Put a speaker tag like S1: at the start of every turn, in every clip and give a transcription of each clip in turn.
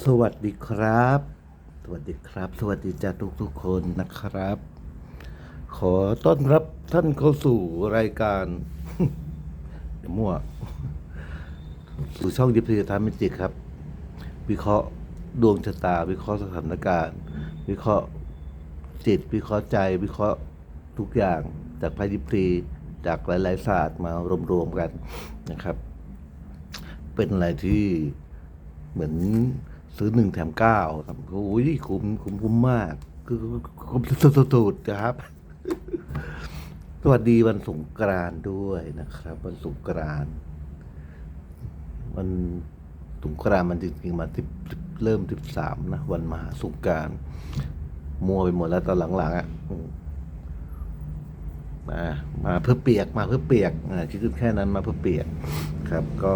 S1: สวัสดีครับ สวัสดีครับ สวัสดีจ้าทุกทุกคนนะครับ ขอต้อนรับท่านเข้าสู่รายการเดี๋ยวมั่ว สู่ช่องยิปซีทามเมจิครับ วิเคราะห์ดวงชะตา วิเคราะห์สถานการณ์ วิเคราะห์จิต วิเคราะห์ใจ วิเคราะห์ทุกอย่างจากไพ่ยิปซีจากหลาย ๆ ศาสตร์มารวมๆกันนะครับ เป็นอะไรที่เหมือน ซื้อหนึ่งแถมเก้าครับโอ้ยคุ้มคุ้มคุ้มมาก คือคุ้มสุดๆนะครับ สวัสดีวันสงกรานด้วยนะครับ วันสงกรานวันสงกรานมันจริงๆมาที่เริ่มที่สามนะวันมหาสงกรานมัวไปหมดแล้วตอนหลังๆอะมมามาเพื่อเปียกมาเพื่อเปียกอ่าคิดแค่นั้นมาเพื่อเปียก ครับก็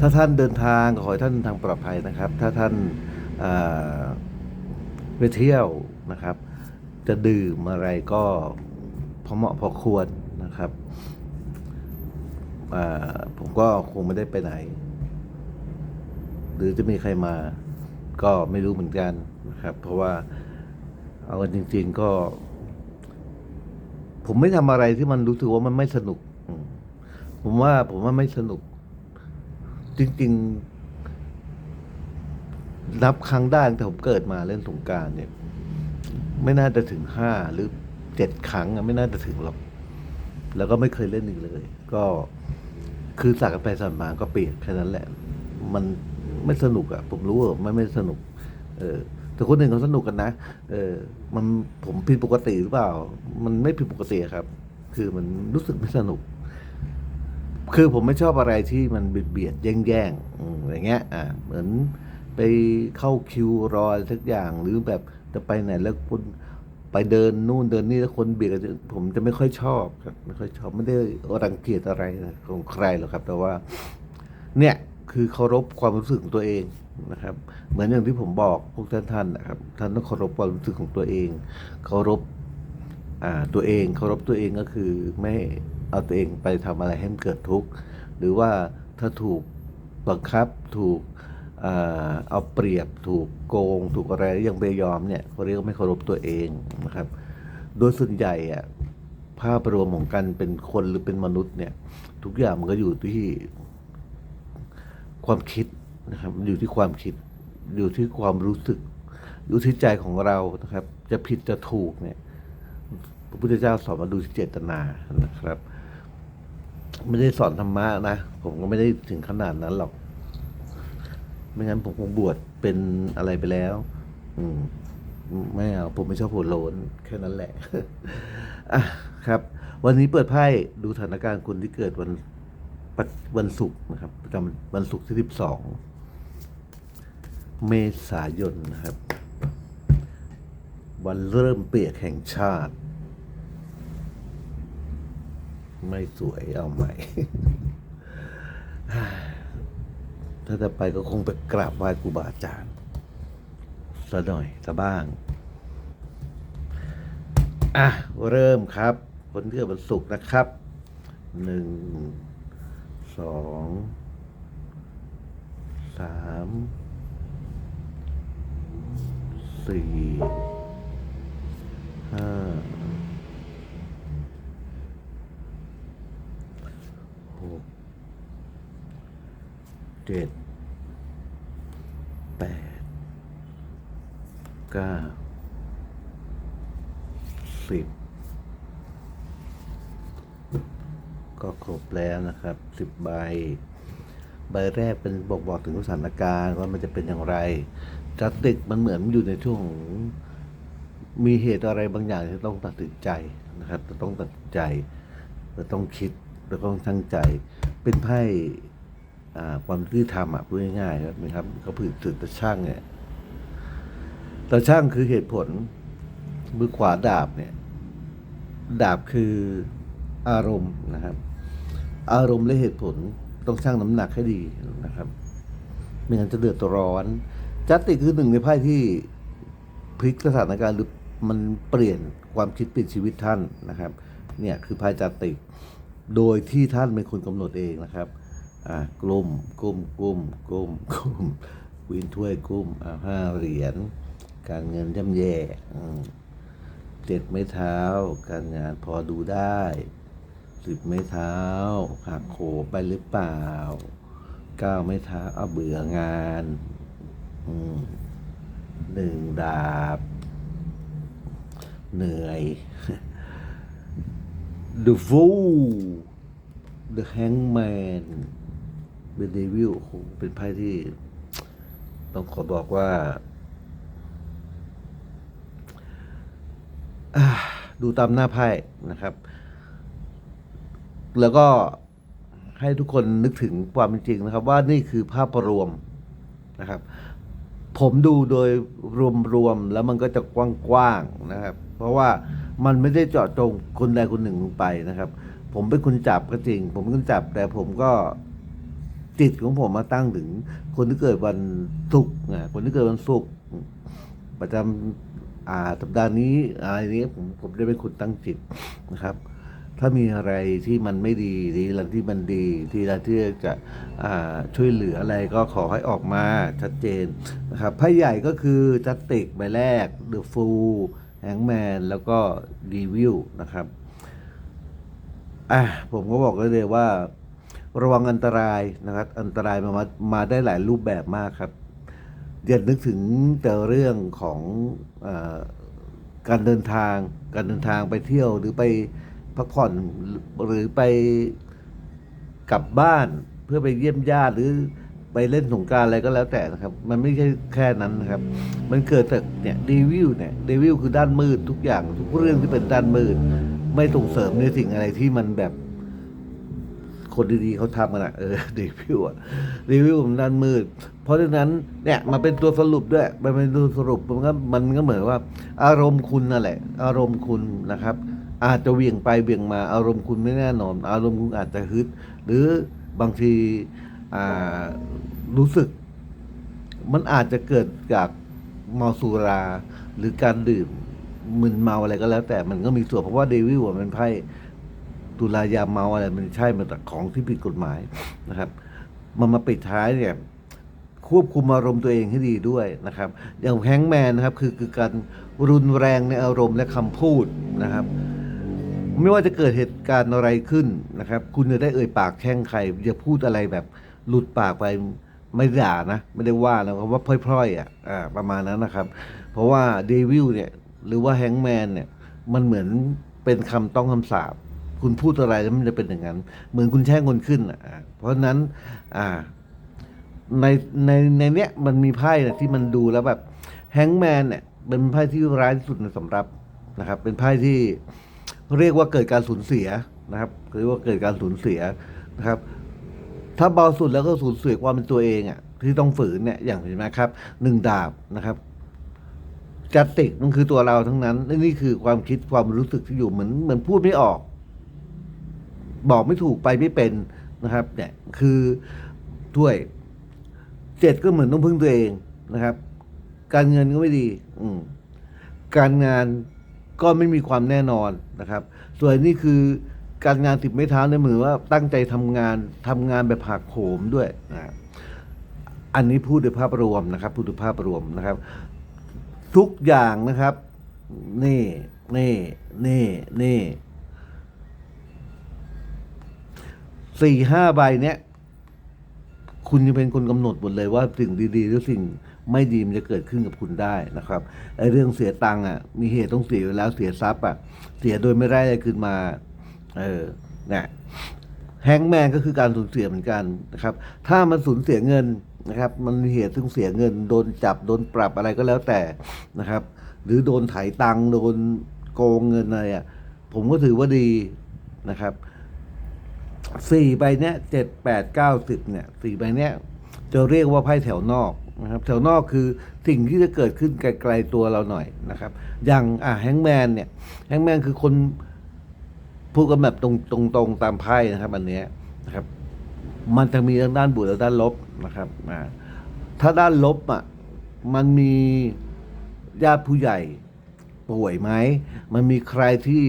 S1: ถ้าท่านเดินทางขอให้ท่านเดินทางปลอดภัยนะครับ ถ้าท่านไปเที่ยวนะครับ จะดื่มอะไรก็พอเหมาะพอควรนะครับผมก็คงไม่ได้ไปไหน หรือจะมีใครมาก็ไม่รู้เหมือนกันนะครับ เพราะว่าเอากันจริง ๆก็ ผมไม่ทำอะไรที่มันรู้สึกว่ามันไม่สนุก ผมว่าผมว่าไม่สนุก จริงๆ นับครั้งได้ตั้งแต่ผมเกิดมาเล่นสงการเนี่ย ไม่น่าจะถึงห้าหรือเจ็ดครั้งอะไม่น่าจะถึงหรอก แล้วก็ไม่เคยเล่นอีกเลย ก็คือสักกันไปสักมาก็เปลี่ยนแค่นั้นแหละ มันไม่สนุกอะผมรู้ว่ามันไม่สนุก เออแต่คนหนึ่งเขาสนุกกันนะ เออ มันผมผิดปกติหรือเปล่า มันไม่ผิดปกติครับ คือมันรู้สึกไม่สนุก คือผมไม่ชอบอะไรที่มันเบียดเบียดแย่งแย่งอย่างเงี้ยอ่าเหมือนไปเข้าคิวรอสักอย่างหรือแบบจะไปไหนแล้วคนไปเดินนู่นเดินนี่แล้วคนเบียดกันผมจะไม่ค่อยชอบครับไม่ค่อยชอบไม่ได้รังเกียจอะไรของใครหรอกครับ แต่ว่า เนี่ยคือเคารพความรู้สึกของตัวเองนะครับ เหมือนอย่างที่ผมบอกพวกท่านท่านนะครับท่านต้องเคารพความรู้สึกของตัวเอง เคารพอ่าตัวเองเคารพตัวเองก็คือไม่ เอาตัวเองไปทำอะไรให้มันเกิดทุกข์ หรือว่าถ้าถูกบังคับถูกเอาเปรียบถูกโกง ถูกอะไรยังไม่ยอมเนี่ยเขาเรียกว่าไม่เคารพตัวเองนะครับ โดยส่วนใหญ่อะภาพรวมของการเป็นคนหรือเป็นมนุษย์เนี่ย ทุกอย่างมันก็อยู่ที่ความคิดนะครับอยู่ที่ความคิด อยู่ที่ความรู้สึก อยู่ที่ใจของเรานะครับ จะผิดจะถูกเนี่ยพระพุทธเจ้าสอนมาดูที่เจตนานะครับ ไม่ได้สอนธรรมะนะ ผมก็ไม่ได้ถึงขนาดนั้นหรอก ไม่งั้นผมคงบวชเป็นอะไรไปแล้ว อืมไม่เอาผมไม่ชอบหัวโลนแค่นั้นแหละอะครับ วันนี้เปิดไพ่ดูสถานการณ์คุณที่เกิดวันวันศุกร์นะครับประจำวันศุกร์ที่สิบสองเมษายนนะครับ วันเริ่มเปียกแห่งชาติ ไม่สวยเอาใหม่ ถ้าจะไปก็คงไปกราบไหว้ครูบาอาจารย์ซะหน่อยซะบ้าง อะ เริ่มครับคนเกิดวันศุกร์นะครับหนึ่งสองสามสี่ห้า เจ็ดแปดเก้าสิบก็ครบแล้วนะครับสิบใบ ใบแรกเป็นบอกบอกถึงสถานการณ์ว่ามันจะเป็นอย่างไรจัติกมันเหมือนอยู่ในช่วงมีเหตุอะไรบางอย่างที่ต้องตัดสินใจนะครับจะต้องตัดสินใจจะต้องคิดแล้วก็ต้องตั้งใจ เป็นไพ่ ความยุติธรรมอะพูดง่ายๆครับนะครับเขาผืนถือตะช่างเนี่ยตะช่างคือเหตุผลมือขวาดาบเนี่ย ดาบคืออารมณ์นะครับ อารมณ์และเหตุผลต้องชั่งน้ำหนักให้ดีนะครับไม่งั้นจะเดือดร้อน จัตติคือหนึ่งในไพ่ที่พลิกสถานการณ์หรือมันเปลี่ยนความคิดเปลี่ยนชีวิตท่านนะครับ เนี่ยคือไพ่จัตติโดยที่ท่านเป็นคนกำหนดเองนะครับ อ่ากลุ่มกลุ่มกลุ่มกลุ่มกลุ่มวินถ้วยกลุ่มอ่าห้าเหรียญการเงินย่ำแย่เจ็ดไม้เท้า การงานพอดูได้สิบไม้เท้าหักโขไปหรือเปล่าเก้าไม้เท้าเอาเบื่องานหนึ่งดาบ เหนื่อย The Fool The Hangman The Devil โอ้โหเป็นไพ่ที่ต้องขอบอกว่าอ่า ดูตามหน้าไพ่นะครับ แล้วก็ให้ทุกคนนึกถึงความเป็นจริงนะครับ ว่านี่คือภาพรวมนะครับ ผมดูโดยรวมๆแล้วมันก็จะกว้างๆนะครับ เพราะว่ามันไม่ได้เจาะจงคนใดคนหนึ่งลงไปนะครับ ผมเป็นคนจับก็จริง ผมเป็นคนจับแต่ผมก็ จิตของผมมาตั้งถึง คนที่เกิดวันศุกร์นะคนที่เกิดวันศุกร์ประจำอ่าสัปดาห์นี้อะไรนี้ผมผมได้เป็นคนตั้งจิตนะครับ ถ้ามีอะไรที่มันไม่ดีทีละที่มันดี ทีละที่จะอ่าช่วยเหลืออะไรก็ขอให้ออกมาชัดเจนนะครับไพ่ใหญ่ก็คือจัตติกใบแรก The Fool Hangman แล้วก็ Devil นะครับอะผมก็บอกได้เลยว่า ระวังอันตรายนะครับ อันตรายมามามาได้หลายรูปแบบมากครับอย่านึกถึงแต่เรื่องของอการเดินทาง การเดินทางไปเที่ยวหรือไปพักผ่อนหรือไปกลับบ้านเพื่อไปเยี่ยมญาติหรือไปเล่นสงการอะไรก็แล้วแต่นะครับ มันไม่ใช่แค่นั้นนะครับ มันเกิดจากเนี่ยเดวิลเนี่ยเดวิลคือด้านมืดทุกอย่าง ทุกเรื่องที่เป็นด้านมืด ไม่ส่งเสริมในสิ่งอะไรที่มันแบบ คนดีๆเขาทำกันอะเออเดวิลอะเดวิลมันด้านมืด เพราะฉะนั้นเนี่ยมาเป็นตัวสรุปด้วย มันเป็นตัวสรุปมันก็มันก็เหมือนว่า อารมณ์คุณนั่นแหละ อารมณ์คุณนะครับ อาจจะเวี่ยงไปเวี่ยงมาอารมณ์คุณไม่แน่นอน อารมณ์คุณอาจจะฮึดหรือบางทีอ่ารู้สึก มันอาจจะเกิดจากเมาสุราหรือการดื่มมึนเมาอะไรก็แล้ว แต่มันก็มีส่วนเพราะว่าเดวิลอะมันไพ่ ตุลายาเมาอะไรมันใช่มันแต่ของที่ผิดกฎหมายนะครับ มันมาปิดท้ายเนี่ยควบคุมอารมณ์ตัวเองให้ดีด้วยนะครับ อย่างแฮงแมนนะครับคือคือการรุนแรงในอารมณ์และคำพูดนะครับ ไม่ว่าจะเกิดเหตุการณ์อะไรขึ้นนะครับ คุณจะได้เอ่ยปากแช่งใครอย่าพูดอะไรแบบหลุดปากไปไม่ด่านะไม่ได้ว่านะเพราะว่าพร่อยๆอะอ่าประมาณนั้นนะครับ เพราะว่าเดวิลเนี่ยหรือว่าแฮงแมนเนี่ยมันเหมือนเป็นคำต้องคำสาป คุณพูดอะไรแล้วมันจะเป็นอย่างนั้น เหมือนคุณแช่งคนขึ้นอะ เพราะฉะนั้น อ่า ในในในเนี้ยมันมีไพ่นี่ยที่มันดูแล้วแบบแฮงแมนเนี่ยเป็นไพ่ที่ร้ายที่สุดในสำรับนะครับ เป็นไพ่ที่เรียกว่าเกิดการสูญเสียนะครับเรียกว่าเกิดการสูญเสียนะครับ ถ้าเบาสุดแล้วก็สูญเสียความเป็นตัวเองอะ่ะที่ต้องฝืนเนี่ยอย่างเห็นไหมครับหนึ่งดาบนะครับจัตติกมันคือตัวเราทั้งนั้นและนี่คือความคิดความรู้สึกที่อยู่เหมือนเหมือนพูดไม่ออก บอกไม่ถูกไปไม่เป็นนะครับเนี่ยคือถ้วยเจ็ดก็เหมือนต้องพึ่งตัวเองนะครับ การเงินก็ไม่ดี อืมการงานก็ไม่มีความแน่นอนนะครับ ส่วนนี้คือการงานติดไม่เท้าในมือว่าตั้งใจทำงานทำงานแบบหักโหมด้วยนะอันนี้พูดโดยภาพรวมนะครับ พูดโดยภาพรวมนะครับ ทุกอย่างนะครับ นี่ นี่ นี่ นี่ สี่ห้าใบเนี้ยคุณจะเป็นคนกำหนดหมดเลยว่าสิ่งดีๆ หรือสิ่งไม่ดีมันจะเกิดขึ้นกับคุณได้นะครับไอ้เรื่องเสียตังค์อะ มีเหตุต้องเสียอยู่แล้วเสียทรัพย์อะ เสียโดยไม่ได้อะไรคืนมา เออเนี่ยแฮงแมนก็คือการสูญเสียเหมือนกันนะครับ ถ้ามันสูญเสียเงินนะครับ มันมีเหตุต้องเสียเงิน โดนจับโดนปรับอะไรก็แล้วแต่นะครับ หรือโดนไถ่ตังค์โดนโกงเงินอะไรอะผมก็ถือว่าดีนะครับ สี่ใบเนี้ยเจ็ดแปดเก้าสิบเนี่ยสี่ใบเนี้ยจะเรียกว่าไพ่แถวนอกนะครับแถวนอกคือสิ่งที่จะเกิดขึ้นไกลๆตัวเราหน่อยนะครับ อย่างอะแฮงแมนเนี่ยแฮงแมนคือคนพูดกันแบบตรงตรงตรงๆตามไพ่นะครับอันเนี้ยนะครับ มันจะมีทั้งด้านบวกและด้านลบนะครับอ่าถ้าด้านลบอะมันมีญาติผู้ใหญ่ป่วยไหม มันมีใครที่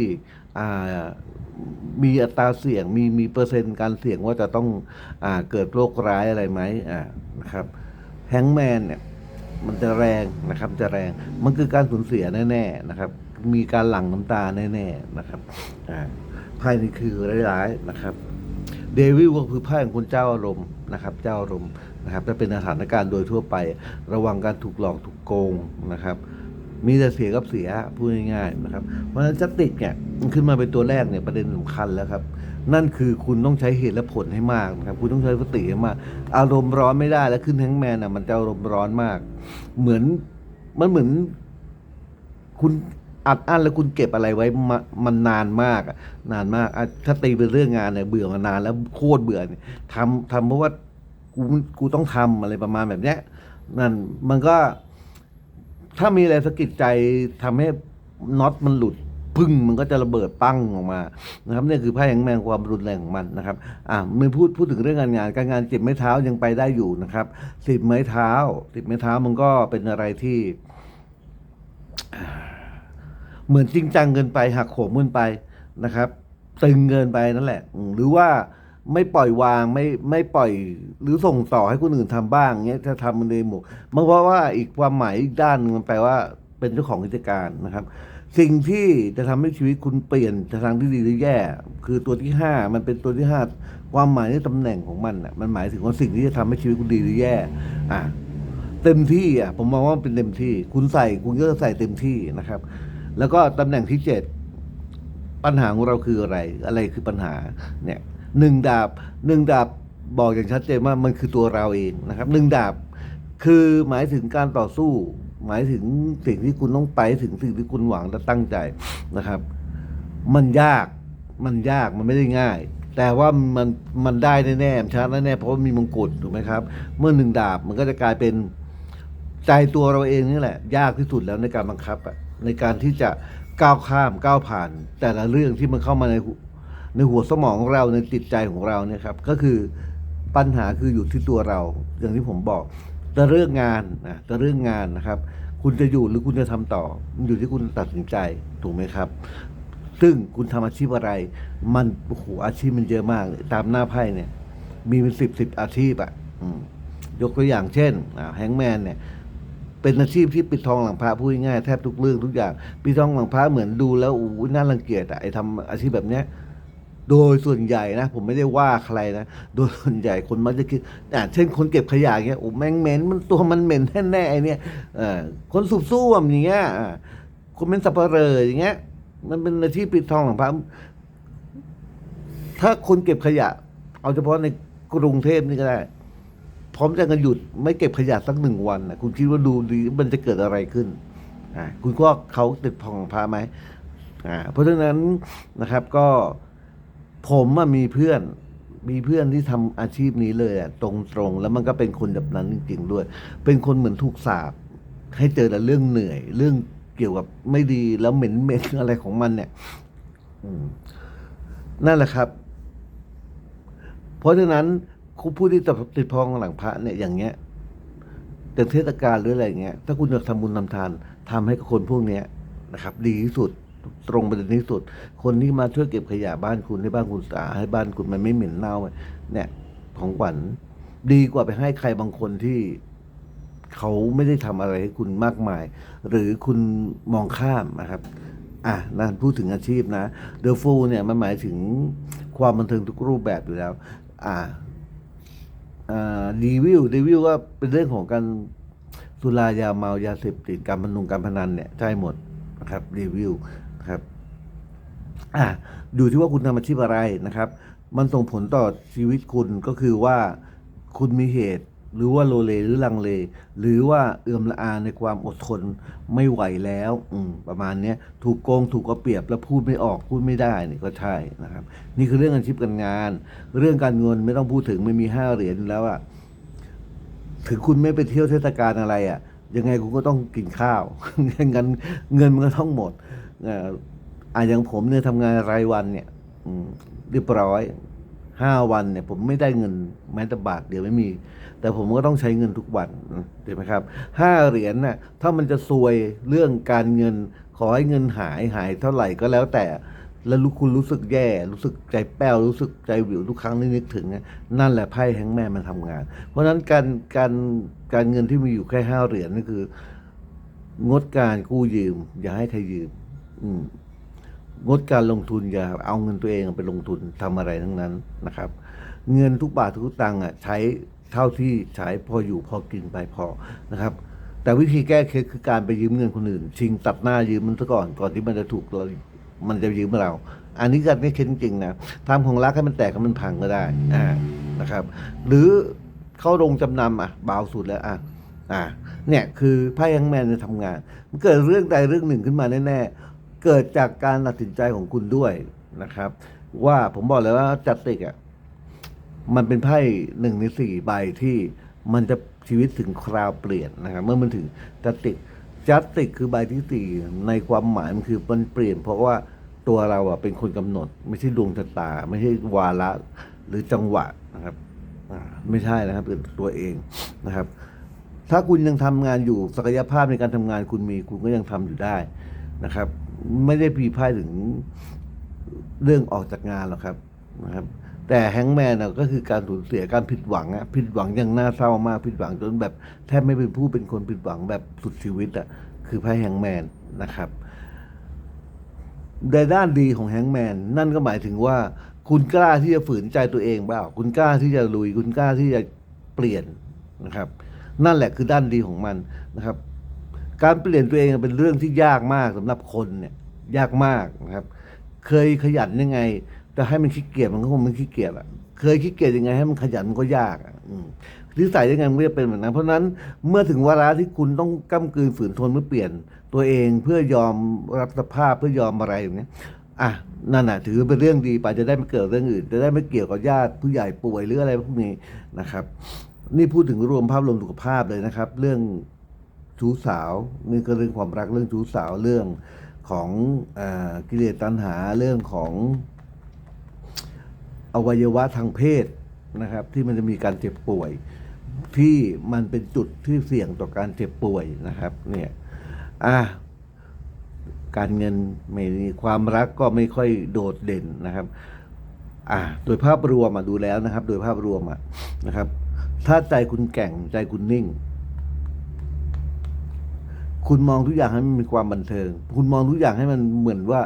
S1: อ่า มีอัตราเสี่ยงมีมีเปอร์เซ็นต์การเสี่ยงว่าจะต้องอ่าเกิดโรคร้ายอะไรไหมอ่านะครับแฮงแมนเนี่ยมันจะแรงนะครับจะแรงมันคือการสูญเสียแน่ๆนะครับ มีการหลั่งน้ำตาแน่ๆนะครับอ่าไพ่นี่คือร้ายๆนะครับเดวิลก็คือไพ่ของคนเจ้าอารมณ์นะครับ เจ้าอารมณ์นะครับถ้าเป็นสถานการณ์โดยทั่วไป ระวังการถูกหลอกถูกโกงนะครับ มีแต่เสียกับเสียพูดง่ายๆนะครับ เพราะฉะนั้นจะติดเนี่ยขึ้นมาเป็นตัวแรกเนี่ยประเด็นสำคัญแล้วครับ นั่นคือคุณต้องใช้เหตุและผลให้มากนะครับ คุณต้องใช้สติให้มาก อารมณ์ร้อนไม่ได้แล้วขึ้นแฮงแมนอะมันจะอารมณ์ร้อนมาก เหมือนมันเหมือน คุณอัดอั้นแล้วคุณเก็บอะไรไว้มามันนานมากนานมากถ้าตีเป็นเรื่องงานเนี่ยเบื่อมานานแล้วโคตรเบื่อเนี่ยทำทำเพราะว่ากูกูต้องทำอะไรประมาณแบบเนี้ยนั่นมันก็ ถ้ามีอะไรสะกิดใจทำให้น็อตมันหลุดพึ่งมันก็จะระเบิดปั้งออกมานะครับนี่คือไพ่แห่งแมงความรุนแรงของมันนะครับอ่าไม่พูดพูดถึงเรื่องการงาน การงานจ็บไม้เท้ายังไปได้อยู่นะครับสิบไม้เท้าสิบไม้เท้ามันก็เป็นอะไรที่ เหมือนจริงจังเกินไปหักโหมเกินไปนะครับ ตึงเกินไปนั่นแหละ หรือว่า ไม่ปล่อยวางไม่ไม่ปล่อยหรือส่งต่อให้คนอื่นทำบ้างเงี้ยถ้าทำมันในหมู่มันเพราะว่าอีกความหมายอีกด้านหนึงมันแปลว่าเป็นเจ้าของกิจการนะครับ สิ่งที่จะทำให้ชีวิตคุณเปลี่ยนจะทางที่ดีหรือแย่ คือตัวที่ห้ามันเป็นตัวที่ห้าความหมายในตำแหน่งของมันอะมันหมายถึงว่าสิ่งที่จะทำให้ชีวิตคุณดีหรือแย่อะเต็มที่อะผมมองว่าเป็นเต็มที่ คุณใส่คุณก็ใส่เต็มที่นะครับ แล้วก็ตำแหน่งที่เจ็ดปัญหาของเราคืออะไร อะไรคือปัญหาเนี่ย หนึ่งดาบหนึ่งดาบบอกอย่างชัดเจนว่ามันคือตัวเราเองนะครับหนึ่งดาบคือหมายถึงการต่อสู้ หมายถึงสิ่งที่คุณต้องไปถึงสิ่งที่คุณหวังและตั้งใจนะครับ มันยากมันยากมันไม่ได้ง่าย แต่ว่ามันมันได้แน่ๆมันชนะแน่ๆเพราะมีมงกุฎถูกไหมครับ เมื่อหนึ่งดาบมันก็จะกลายเป็นใจตัวเราเองนี่แหละ ยากที่สุดแล้วในการบังคับในการที่จะก้าวข้ามก้าวผ่าน แต่ละเรื่องที่มันเข้ามาใน ในหัวสมองของเราในจิตใจของเราเนี่ยครับ ก็คือปัญหาคืออยู่ที่ตัวเรา อย่างที่ผมบอกแต่เรื่องงานนะแต่เรื่องงานนะครับ คุณจะอยู่หรือคุณจะทำต่อ มันอยู่ที่คุณตัดสินใจถูกไหมครับ ซึ่งคุณทำอาชีพอะไร มันโอ้โหอาชีพมันเยอะมาก ตามหน้าไพ่เนี่ย มีเป็นสิบสิบอาชีพอะยกตัวอย่างเช่นแฮงแมนเนี่ยเป็นอาชีพที่ปิดทองหลังพระพูดง่ายแทบทุกเรื่องทุกอย่างปิดทองหลังพระเหมือนดูแล้วอู้น่ารังเกียจอะไอทำอาชีพแบบเนี้ย โดยส่วนใหญ่นะ ผมไม่ได้ว่าใครนะ โดยส่วนใหญ่คนมักจะคิดอ่าเช่นคนเก็บขยะเงี้ยโอ้แม่งเหม็นมันตัวมันเหม็นแน่ๆไอเนี่ยเออคนสูบซ่วมอย่างเงี้ยคนเป็นสับปะเหร่ออย่างเงี้ย มันเป็นอาชีพปิดทองหลังพระถ้าคนเก็บขยะ เอาเฉพาะในกรุงเทพนี่ก็ได้พร้อมจะกันหยุดไม่เก็บขยะสักหนึ่งวันนะคุณคิดว่าดูดีมันจะเกิดอะไรขึ้นอ่าคุณก็เขาติดทองพาไหมอ่าเพราะฉะนั้นนะครับก็ ผมอะมีเพื่อนมีเพื่อนที่ทำอาชีพนี้เลยอะตรงๆ แล้วมันก็เป็นคนแบบนั้นจริงๆด้วย เป็นคนเหมือนถูกสาบให้เจอแต่เรื่องเหนื่อย เรื่องเกี่ยวกับไม่ดีแล้วเหม็นเหม็นอะไรของมันเนี่ย อืมนั่นแหละครับ เพราะฉะนั้นคุณผู้ที่ติดพองหลังพระเนี่ยอย่างเงี้ยแต่เทศกาลหรืออะไรเงี้ยถ้าคุณอยากทำบุญทำทานทำให้กับคนพวกเนี้ยนะครับ ดีที่สุด ตรงประเด็นที่สุด คนที่มาช่วยเก็บขยะบ้านคุณให้บ้านคุณสะอาดให้บ้านคุณมันไม่เหม็นเน่าเนี่ยของขวัญดีกว่าไปให้ใครบางคนที่เขาไม่ได้ทำอะไรให้คุณมากมาย หรือคุณมองข้ามนะครับ อะนั่นพูดถึงอาชีพนะเดอะฟูเนี่ยมันหมายถึงความบันเทิงทุกรูปแบบอยู่แล้ว อ่าอ่าดีวิวดีวิวก็เป็นเรื่องของการสุรายาเมายาเสพติดการพนุงการพนันเนี่ยใช่หมดนะครับรีวิว อ่าดูที่ว่าคุณทำอาชีพอะไรนะครับ มันส่งผลต่อชีวิตคุณก็คือว่าคุณมีเหตุ หรือว่าโลเลหรือลังเล หรือว่าเอื่อมละอาในความอดทนไม่ไหวแล้วอืมประมาณเนี้ยถูกโกงถูกเอาเปรียบแล้วพูดไม่ออกพูดไม่ได้นี่ก็ใช่นะครับ นี่คือเรื่องอาชีพการงาน เรื่องการเงินไม่ต้องพูดถึงไม่มีห้าเหรียญแล้วอะถึงคุณไม่ไปเที่ยวเทศกาลอะไรอะยังไงคุณก็ต้องกินข้าวเงินเงินมันก็ต้องหมด อะอย่างผมเนี่ยทำงานรายวันเนี่ยเรียบร้อยห้าวันเนี่ยผมไม่ได้เงินแม้แต่บาทเดียวไม่มี แต่ผมก็ต้องใช้เงินทุกวันใช่ไหมครับห้าเหรียญน่ะถ้ามันจะซวยเรื่องการเงิน ขอให้เงินหายหายเท่าไหร่ก็แล้วแต่ แล้วคุณรู้สึกแย่ รู้สึกใจแป้วรู้สึกใจวิวทุกครั้งที่นึกถึง นั่นแหละไพ่แฮงแม่มันทำงาน เพราะฉะนั้นการการการเงินที่มีอยู่แค่ห้าเหรียญนี่นคือ งดการกู้ยืม อย่าให้ใครยืม อืม งดการลงทุนอย่าเอาเงินตัวเองไปลงทุนทำอะไรทั้งนั้นนะครับ เงินทุกบาททุกตังค์อะใช้เท่าที่ใช้พออยู่พอกินไปพอนะครับ แต่วิธีแก้เคล็ดคือการไปยืมเงินคนอื่น ชิงตัดหน้ายืมมันซะก่อนก่อนที่มันจะถูกเรามันจะยืมเรา อันนี้การไม่เคล็ดจริงนะทำของรักให้มันแตกให้มันพังก็ได้อ่านะครับ หรือเข้าโรงจำนำอะเบาสุดแล้วอะอ่าเนี่ยคือไพ่ยังแมนจะทำงาน มันเกิดเรื่องใดเรื่องหนึ่งขึ้นมาแน่ๆ เกิดจากการตัดสินใจของคุณด้วยนะครับ ว่าผมบอกเลยว่าจัดติกอะมันเป็นไพ่หนึ่งในสี่ใบที่มันจะชีวิตถึงคราวเปลี่ยนนะครับ เมื่อมันถึงจัติกจัติกคือใบที่สี่ในความหมายมันคือมันเปลี่ยน เพราะว่าตัวเราอะเป็นคนกำหนด ไม่ใช่ดวงชะตา ไม่ใช่วาระหรือจังหวะนะครับไม่ใช่นะครับเป็นตัวเองนะครับ ถ้าคุณยังทำงานอยู่ศักยภาพในการทำงานคุณมีคุณก็ยังทำอยู่ได้นะครับ ไม่ได้พีไพ่ถึงเรื่องออกจากงานหรอกครับนะครับ แต่แฮงแมนก็คือการสูญเสียการผิดหวังอะผิดหวังอย่างน่าเศร้ามากผิดหวังจนแบบแทบไม่เป็นผู้เป็นคนผิดหวังแบบสุดชีวิตอะคือไพ่แฮงแมนนะครับในด้านดีของแฮงแมนนั่นก็หมายถึงว่า คุณกล้าที่จะฝืนใจตัวเองเปล่า คุณกล้าที่จะลุย คุณกล้าที่จะเปลี่ยนนะครับ นั่นแหละคือด้านดีของมันนะครับ การเปลี่ยนตัวเองเป็นเรื่องที่ยากมากสำหรับคนเนี่ยยากมากนะครับ เคยขยันยังไงแต่ให้มันขี้เกียจมันก็คงไม่ขี้เกียจอะเคยขี้เกียจยังไงให้มันขยันมันก็ยากอะอืมนิสัยยังไงมันก็จะเป็นแบบนั้น เพราะนั้นเมื่อถึงวาระที่คุณต้องก้ากลืนฝืนทนเพื่อเปลี่ยนตัวเองเพื่อยอมรับสภาพเพื่อยอมอะไรอย่างเนี้ยอะนั่นน่ะถือเป็นเรื่องดีไปจะได้ไม่เกิดเรื่องอื่น จะได้ไม่เกี่ยวกับญาติผู้ใหญ่ป่วยหรืออะไรพวกนี้นะครับ นี่พูดถึงรวมภาพรวมสุขภาพเลยนะครับ เรื่อง ชู้สาวนี่ก็เรื่องความรักเรื่องชู้สาวเรื่องของอกิเลสตัณหาเรื่องของอวัยวะทางเพศนะครับ ที่มันจะมีการเจ็บป่วย ที่มันเป็นจุดที่เสี่ยงต่อการเจ็บป่วยนะครับ เนี่ยอะการเงินไม่มีความรักก็ไม่ค่อยโดดเด่นนะครับอ่าโดยภาพรวมมาดูแล้วนะครับ โดยภาพรวมอะนะครับ ถ้าใจคุณแก่งใจคุณนิ่ง คุณมองทุกอย่างให้มันมีความบันเทิง คุณมองทุกอย่างให้มันเหมือนว่า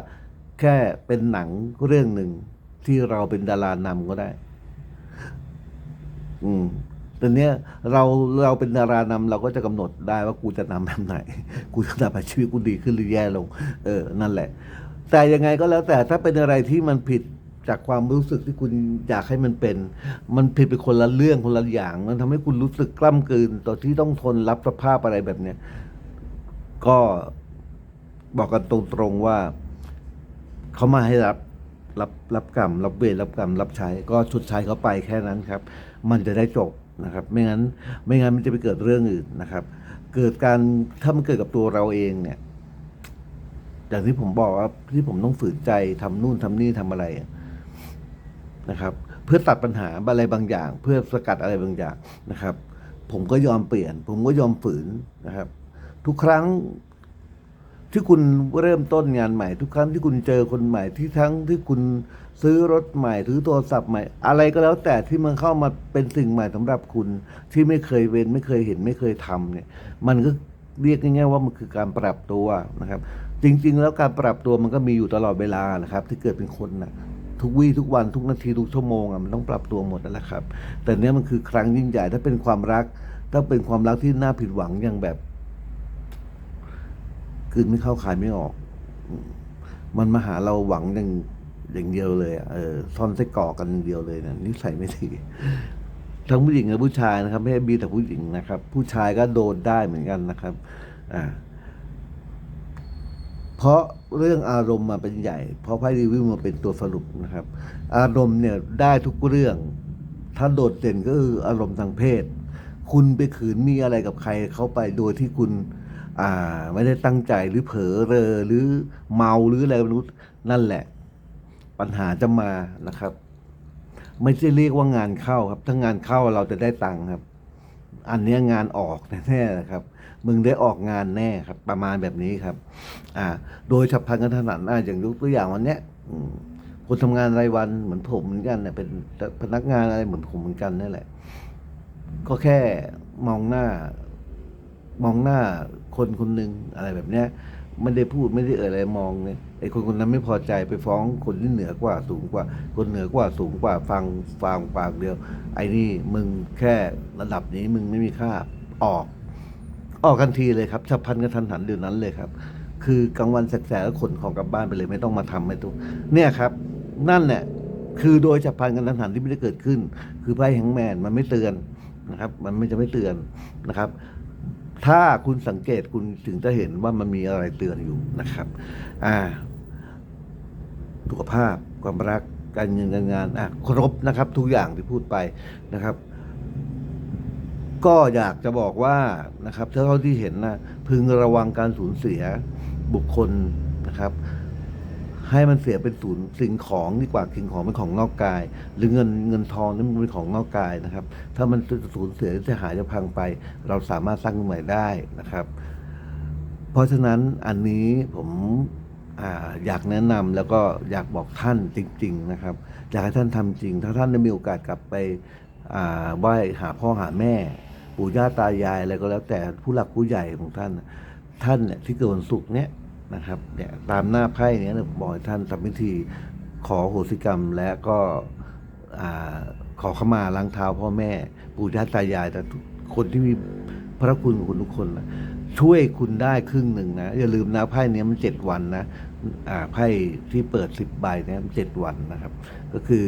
S1: แค่เป็นหนังเรื่องหนึ่งที่เราเป็นดารานำก็ได้ อืมตอนนี้เราเราเป็นดารานำเราก็จะกำหนดได้ว่ากูจะนำแบบไหน กูจะทำให้ชีวิตกูดีขึ้นหรือแย่ลง เออ นั่นแหละ แต่ยังไงก็แล้วแต่ถ้าเป็นอะไรที่มันผิดจากความรู้สึกที่คุณอยากให้มันเป็น มันผิดไปคนละเรื่องคนละอย่าง มันทำให้คุณรู้สึกกล้ำกลืนต่อที่ต้องทนรับสภาพอะไรแบบเนี้ย ก็บอกกันตรงๆว่าเขามาให้รับรับรับกรรม รับเวรรับกรรม รับใช้ ก็ชดใช้เขาไปแค่นั้นครับ มันจะได้จบนะครับ ไม่งั้น ไม่งั้นมันจะไปเกิดเรื่องอื่นนะครับ เกิดการถ้ามันเกิดกับตัวเราเองเนี่ยอย่างที่ผมบอกว่าที่ผมต้องฝืนใจทำนู่นทำนี่ทำอะไรนะครับ เพื่อตัดปัญหาอะไรบางอย่าง เพื่อสกัดอะไรบางอย่างนะครับ ผมก็ยอมเปลี่ยน ผมก็ยอมฝืนนะครับ ทุกครั้งที่คุณเริ่มต้นงานใหม่ ทุกครั้งที่คุณเจอคนใหม่ที่ทั้งที่คุณซื้อรถใหม่ซื้อโทรศัพท์ใหม่ อะไรก็แล้วแต่ที่มันเข้ามาเป็นสิ่งใหม่สำหรับคุณ ที่ไม่เคยเว้นไม่เคยเห็นไม่เคยทำเนี่ย มันก็เรียกง่ายๆว่ามันคือการปรับตัวนะครับ จริง ๆ แล้วการปรับตัวมันก็มีอยู่ตลอดเวลานะครับ ที่เกิดเป็นคนนะทุกวี่ทุกวันทุกนาทีทุกชั่วโมงอะมันต้องปรับตัวหมดนั่นแหละครับ แต่เนี้ยมันคือครั้งยิ่งใหญ่ถ้าเป็นความรัก ถ้าเป็นความรักที่น่าผิดหวังอย่างแบบ คืนไม่เข้าขายไม่ออก มันมาหาเราหวังอย่างอย่างเดียวเลยเออซ่อนไส้กรอกกันอย่างเดียวเลยนะนิสัยไม่ดีทั้งผู้หญิงและผู้ชายนะครับ ไม่ใช่บีแต่ผู้หญิงนะครับ ผู้ชายก็โดนได้เหมือนกันนะครับ อ่า เพราะเรื่องอารมณ์มาเป็นใหญ่ เพราะไพ่รีวิวมาเป็นตัวสรุปนะครับ อารมณ์เนี่ยได้ทุกเรื่อง ถ้าโดดเด่นก็คืออารมณ์ทางเพศ คุณไปขืนมีอะไรกับใครเขาไปโดยที่คุณ อ่า ไม่ได้ตั้งใจหรือเผลอเรอหรือเมาหรืออะไรไม่รู้นั่นแหละ ปัญหาจะมานะครับ ไม่ใช่เรียกว่างานเข้าครับ ถ้างานเข้าเราจะได้ตังค์ครับ อันนี้งานออกแน่ๆนะครับ มึงได้ออกงานแน่ครับ ประมาณแบบนี้ครับ อ่า โดยฉับพลันกันถนัดอ่าอย่างยกตัวอย่างวันเนี้ยคนทำงานรายวันเหมือนผมเหมือนกันเนี่ยเป็นพนักงานอะไรเหมือนผมเหมือนกันนั่นแหละ ก็แค่มองหน้า มองหน้าคนคนหนึ่งอะไรแบบเนี้ยไม่ได้พูดไม่ได้เอ่ยอะไรมองเนี่ยไอ้คนคนนั้นไม่พอใจไปฟ้องคนที่เหนือกว่าสูงกว่า คนเหนือกว่าสูงกว่าฟังฟังปากเดียว ไอ้นี่มึงแค่ระดับนี้มึงไม่มีค่าออก ออกกันทีเลยครับฉับพลันกันทันหันเดี๋ยวนั้นเลยครับ คือกลางวันแสกๆก็ขนของกลับบ้านไปเลยไม่ต้องมาทำไม่ต้องเนี่ยครับ นั่นแหละคือโดยฉับพลันกันทันหันที่ไม่ได้เกิดขึ้น คือไพ่แฮงแมนมันไม่เตือนนะครับ มันไม่จะไม่เตือนนะครับ ถ้าคุณสังเกตคุณถึงจะเห็นว่ามันมีอะไรเตือนอยู่นะครับ อ่า สุขภาพความรักการเงินการงานอะครบนะครับ ทุกอย่างที่พูดไปนะครับ ก็อยากจะบอกว่านะครับเท่าที่เห็นนะพึงระวังการสูญเสียบุคคลนะครับ ให้มันเสียเป็นศูนย์สิ่งของดีกว่าสิ่งของเป็นของนอกกาย หรือเงินเงินทองนี่มันเป็นของนอกกายนะครับ ถ้ามันสูญเสียจะหายจะพังไป เราสามารถสร้างขึ้นใหม่ได้นะครับ เพราะฉะนั้นอันนี้ผมอยากแนะนำแล้วก็อยากบอกท่านจริง ๆนะครับ อยากให้ท่านทำจริง ถ้าท่านได้มีโอกาสกลับไปไหว้หาพ่อหาแม่ ปู่ย่าตายายอะไรก็แล้วแต่ผู้หลักผู้ใหญ่ของท่าน ท่านเนี่ยที่เกิดวันศุกร์เนี่ย นะครับเนี่ยตามหน้าไพ่เนี้ยบอกท่านทำพิธีขอโหสิกรรมและก็ขอขมาล้างเท้าพ่อแม่ปู่ย่าตายายแต่คนที่มีพระคุณของคุณทุกคนนะช่วยคุณได้ครึ่งหนึ่งนะ อย่าลืมนะไพ่เนี้ยมันเจ็ดวันนะไพ่ที่เปิดสิบใบเนี่ยมันเจ็ดวันนะครับ ก็คือ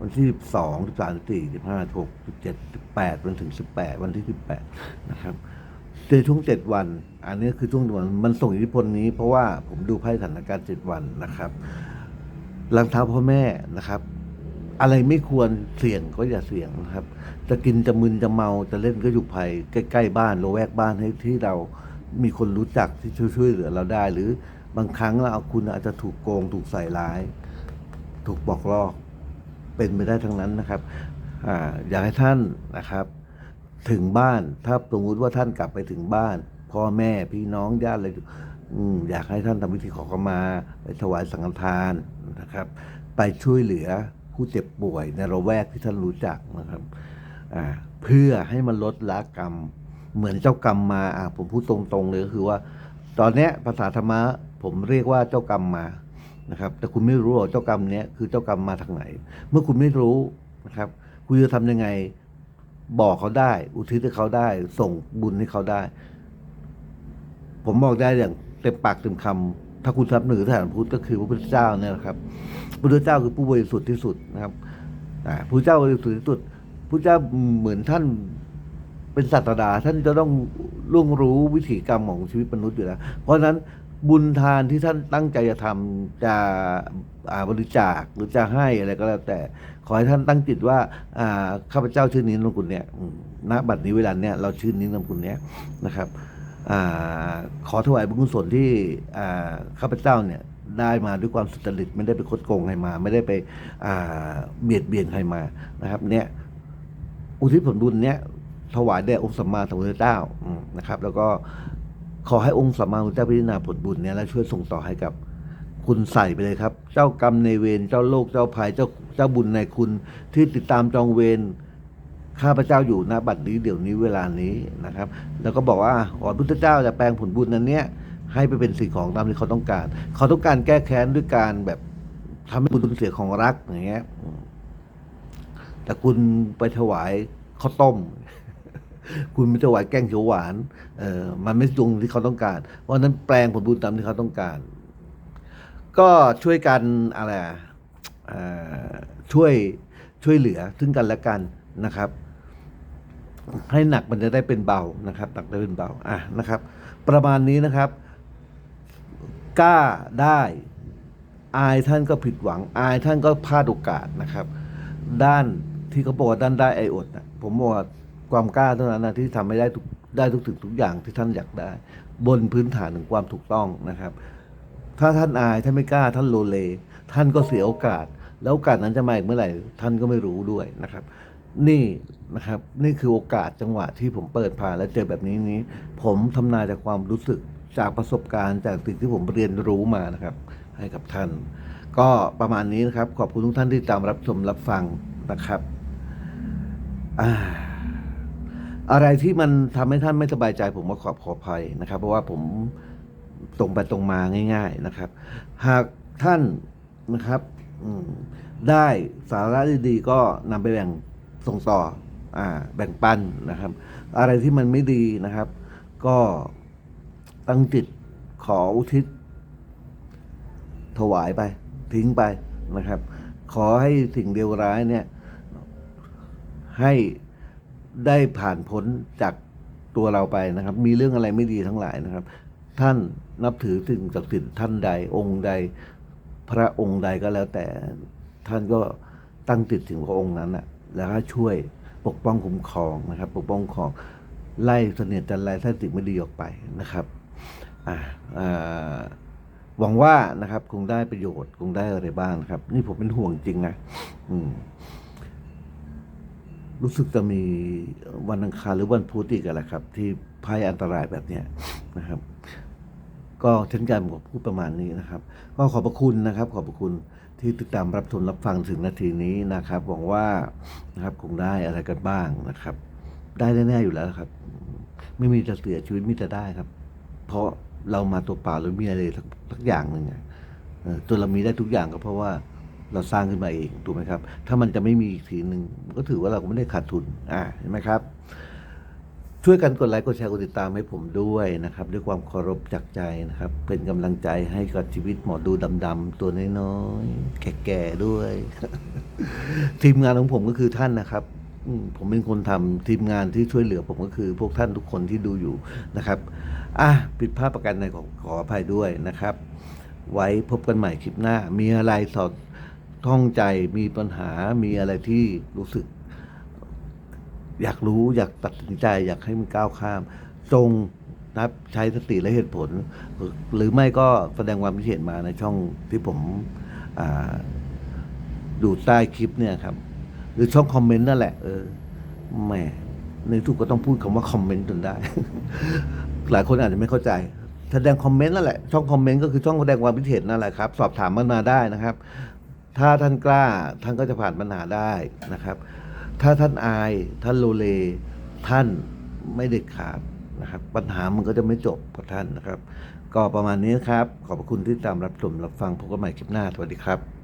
S1: วันที่สิบสองสิบสามสิบสี่สิบห้าหกสิบเจ็ดสิบแปดวันถึงสิบแปดวันที่สิบแปดนะครับ ในช่วงเจ็ดวัน อันนี้คือช่วงวันมันส่งอิทธิพลนี้ เพราะว่าผมดูไพ่สถานการณ์เจ็ดวันนะครับรองเท้าพ่อแม่นะครับ อะไรไม่ควรเสี่ยงก็อย่าเสี่ยงนะครับ จะกินจะมึนจะเมาจะเล่นก็อยู่ภัยใกล้ๆบ้านโลแวกบ้านให้ที่เรามีคนรู้จักที่ช่วยเหลือเราได้ หรือบางครั้งเราเอาคุณอาจจะถูกโกง ถูกใส่ร้าย ถูกบอกลอกเป็นไปได้ทั้งนั้นนะครับออยากให้ท่านนะครับ ถึงบ้าน ถ้าสมมติว่าท่านกลับไปถึงบ้าน พ่อแม่พี่น้องญาติอะไรอยากให้ท่านทำพิธีขอขมาไปถวายสังฆทานนะครับ ไปช่วยเหลือผู้เจ็บป่วยในระแวกที่ท่านรู้จักนะครับเพื่อให้มันลดละกรรม เหมือนเจ้ากรรมมาผมพูดตรงๆเลยก็คือว่า ตอนนี้ภาษาธรรมะผมเรียกว่าเจ้ากรรมมานะครับ แต่คุณไม่รู้หรอเจ้ากรรมเนี้ยคือเจ้ากรรมมาทางไหน เมื่อคุณไม่รู้นะครับ คุณจะทำยังไง บอกเขาได้ อุทิศให้เขาได้ ส่งบุญให้เขาได้ ผมบอกได้อย่างเต็มปากเต็มคำถ้าคุณทับหนึ่งสถานพุทธก็คือพระพุทธเจ้าเนี่ยนะครับพระพุทธเจ้าคือผู้บริสุทธิ์ที่สุดนะครับพระพุทธเจ้าบริสุทธิ์ที่สุดพระเจ้าเหมือนท่านเป็นศาสดาท่านจะต้องล่วงรู้วิถีกรรมของชีวิตมนุษย์อยู่แล้ว เพราะฉะนั้น บุญทานที่ท่านตั้งใจจะทำจะาบริจาคหรือจะให้อะไรก็แล้วแต่ ขอให้ท่านตั้งจิตว่าข้าพเจ้าชื่อนี้นามกุลเนี่ยณบัดนี้เวลาเนี่ยเราชื่อนี้นามกุลเนี้ยนะครับอขอถวายบุญกุศลที่ข้าพเจ้าเนี่ยได้มาด้วยความสุจริตไม่ได้ไปคดโกงใครมา ไม่ได้ไปเบียดเบียนใครมานะครับเนี่ยอุทิศผลบุญเนี้ยถวายแด่องค์สัมมาสัมพุทธเจ้านะครับ แล้วก็ ขอให้องค์สัมมาสัมพุทธเจ้าพิจารณาผลบุญเนี้ยแล้วช่วยส่งต่อให้กับคุณใส่ไปเลยครับ เจ้ากรรมในเวรเจ้าโลกเจ้าภัยเจ้าเจ้าบุญในคุณที่ติดตามจองเวรข้าพเจ้าอยู่ณบัดนี้เดี๋ยวนี้เวลานี้นะครับ แล้วก็บอกว่าขอพุทธเจ้าจะแปลงผลบุญนั้นเนี้ยให้ไปเป็นสิ่งของตามที่เขาต้องการ เขาต้องการแก้แค้นด้วยการแบบทำให้บุญเสียของรักอย่างเงี้ยแต่คุณไปถวายข้าวต้ม คุณไม่ถวายแกงเขียวหวานเออมันไม่ตรงที่เขาต้องการ เพราะฉะนั้นแปลงผลบุญตามที่เขาต้องการ ก็ช่วยกันอะไรช่วยช่วยเหลือซึ่งกันและกันนะครับ ให้หนักมันจะได้เป็นเบานะครับหนักได้เป็นเบาอะนะครับ ประมาณนี้นะครับกล้าได้อายท่านก็ผิดหวัง อายท่านก็พลาดโอกาสนะครับ ด้านที่เขาบอกว่าด้านได้ไออดนะผมบอกว่า ความกล้าเท่านั้นนะที่ทำให้ได้ทุกได้ทุกสิ่งทุกอย่างที่ท่านอยากได้ บนพื้นฐานของความถูกต้องนะครับ ถ้าท่านอายท่านไม่กล้าท่านโลเล ท่านก็เสียโอกาส แล้วโอกาสนั้นจะมาอีกเมื่อไหร่ ท่านก็ไม่รู้ด้วยนะครับ นี่นะครับ นี่คือโอกาสจังหวะที่ผมเปิดผ่านแล้วเจอแบบนี้นี้ ผมทำนายจากความรู้สึกจากประสบการณ์จากสิ่งที่ผมเรียนรู้มานะครับ ให้กับท่าน ก็ประมาณนี้นะครับ ขอบคุณทุกท่านที่ตามรับชมรับฟังนะครับ อ่า อะไรที่มันทำให้ท่านไม่สบายใจ ผมก็ขอขออภัยนะครับ เพราะว่าผมตรงไปตรงมาง่าย ๆนะครับ หากท่านนะครับได้สาระดีๆก็นำไปแบ่งส่งต่ออแบ่งปันนะครับ อะไรที่มันไม่ดีนะครับ ก็ตั้งจิตขออุทิศ ถวายไป ทิ้งไปนะครับ ขอให้สิ่งเลวร้ายเนี่ย ให้ ได้ผ่านพ้นจากตัวเราไปนะครับ มีเรื่องอะไรไม่ดีทั้งหลายนะครับ ท่านนับถือสิ่งศักดิ์สิทธิ์ท่านใดองค์ใด พระองค์ใดก็แล้วแต่ท่านก็ตั้งติดถึงพระองค์นั้นนะแล้วก็ช่วยปกป้องคุ้มครองนะครับ ปกป้องของไล่เสนียดจันไรถ้าสิ่งไม่ดีออกไปนะครับอ่าอ่าหวังว่านะครับ คงได้ประโยชน์คงได้อะไรบ้างนะครับ นี่ผมเป็นห่วงจริงนะ อืม รู้สึกจะมีวันอังคารหรือวันพุธอีกอะแหละครับ ที่ภัยอันตรายแบบเนี้ยนะครับ ก็เช่นกันผมก็พูดประมาณนี้นะครับ ก็ขอบพระคุณนะครับ ขอบพระคุณที่ติดตามรับชมรับฟังถึงนาทีนี้นะครับหวังว่านะครับคงได้อะไรกันบ้างนะครับ ได้แน่ๆอยู่แล้วครับ ไม่มีจะเสียชีวิตมีแต่ได้ครับ เพราะเรามาตัวเปล่าหรือมีอะไรสักอย่างหนึ่งตัวเรามีได้ทุกอย่างก็เพราะว่า เราสร้างขึ้นมาเองถูกไหมครับ ถ้ามันจะไม่มีอีกทีหนึ่งก็ถือว่าเราก็ไม่ได้ขาดทุนอ่าเห็นไหมครับ ช่วยกันกดไลค์กดแชร์กดติดตามให้ผมด้วยนะครับ ด้วยความเคารพจากใจนะครับ เป็นกำลังใจให้กับชีวิตหมอดูดำๆตัวน้อยๆแก่ๆด้วย ทีมงานของผมก็คือท่านนะครับผมเป็นคนทำทีมงานที่ช่วยเหลือผมก็คือ พวกท่านทุกคนที่ดูอยู่นะครับ อะผิดพลาดประกันใดขอขออภัยด้วยนะครับ ไว้พบกันใหม่คลิปหน้า มีอะไรสอด ท่องใจมีปัญหามีอะไรที่รู้สึก อยากรู้อยากตัดสินใจ อยากให้มันก้าวข้าม จงนะครับใช้สติและเหตุผล หรือไม่ก็แสดงความคิดเห็นมาในช่องที่ผมดูใต้คลิปเนี่ยครับ หรือช่องคอมเมนต์นั่นแหละ เออแหมในทุกก็ต้องพูดคำว่าคอมเมนต์จนได้ หลายคนอาจจะไม่เข้าใจ แสดงคอมเมนต์นั่นแหละ ช่องคอมเมนต์ก็คือช่องแสดงความคิดเห็นนั่นแหละครับ สอบถามมันมาได้นะครับ ถ้าท่านกล้าท่านก็จะผ่านปัญหาได้นะครับ ถ้าท่านอายท่านโลเลท่านไม่เด็ดขาดนะครับ ปัญหามันก็จะไม่จบกับท่านนะครับ ก็ประมาณนี้ครับ ขอบคุณที่ตามรับชมรับฟังพบกันใหม่คลิปหน้าสวัสดีครับ